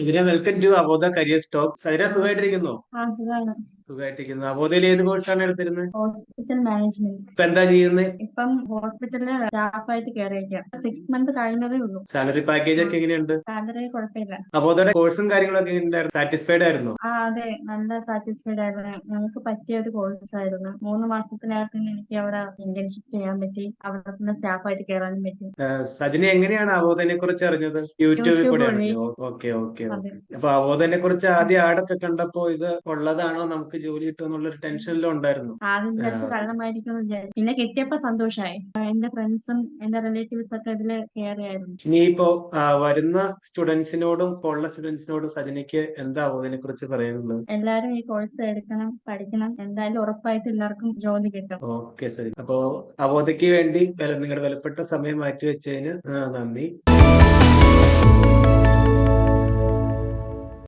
Sajina welcome to അബോധ career stock Sajina സുഖമായിട്ടിരിക്കുന്നു? സുഖമായിട്ടിരിക്കുന്നു. അബോധയിൽ ഏത് കോഴ്സാണ് എടുത്തിരുന്നത് ഹോസ്പിറ്റൽ മാനേജ്മെന്റ് ഇപ്പൊ എന്താ ചെയ്യുന്നത് ഇപ്പം ഹോസ്പിറ്റലിൽ സ്റ്റാഫായിട്ട് കയറിയേക്കാം സിക്സ് മന്ത് കഴിഞ്ഞതേ ഉള്ളൂ. സാലറി പാക്കേജ് ഒക്കെ എങ്ങനെയുണ്ട്? സാലറി കുഴപ്പമില്ല. അബോധയുടെ കോഴ്സും കാര്യങ്ങളൊക്കെ എങ്ങനെയുണ്ടായിരുന്നു? സാറ്റിസ്ഫൈഡ് ആയിരുന്നു? ആ അതെ. നല്ല സാറ്റിസ്ഫൈഡ് ആയിരുന്നു. ഞങ്ങൾക്ക് പറ്റിയ ഒരു കോഴ്സ് ആയിരുന്നു. മൂന്ന് മാസത്തിനകത്ത് എനിക്ക് അവിടെ ഇന്റേൺഷിപ്പ് ചെയ്യാൻ പറ്റി. അവിടെ തന്നെ സ്റ്റാഫായിട്ട് കയറാനും പറ്റി. സജിന എങ്ങനെയാണ് അബോധനെ കുറിച്ച് അറിഞ്ഞത്? യൂട്യൂബിൽ യൂട്യൂബ് കൂടെ. ഓക്കെ ഓക്കെ അപ്പൊ അവോധനെ കുറിച്ച് ആദ്യം ആടൊക്കെ കണ്ടപ്പോ ഇത് ഉള്ളതാണോ നമുക്ക് ജോലി കിട്ടുമെന്നുള്ള ഒരു ടെൻഷനിലും ഉണ്ടായിരുന്നു. ആദ്യം വിചാരിച്ച്. കള്ളമായിരിക്കും പിന്നെ കിട്ടിയപ്പോ സന്തോഷമായി എന്റെ ഫ്രണ്ട്സും എന്റെ റിലേറ്റീവ്സ് ഒക്കെ ഇതിൽ കയറിയായിരുന്നു ഇനിയിപ്പോ വരുന്ന സ്റ്റുഡൻസിനോടും ഉള്ള സ്റ്റുഡൻസിനോടും സജനയ്ക്ക് എന്താ അവോധനെ കുറിച്ച് പറയാനുള്ളത്? എല്ലാരും ഈ കോഴ്സ് എടുക്കണം പഠിക്കണം. എന്തായാലും ഉറപ്പായിട്ട് എല്ലാവർക്കും ജോലി കിട്ടും. ഓക്കെ ശരി. അപ്പോ അവോധയ്ക്ക് വേണ്ടി നിങ്ങളുടെ വിലപ്പെട്ട സമയം മാറ്റി വെച്ചതിന് നന്ദി.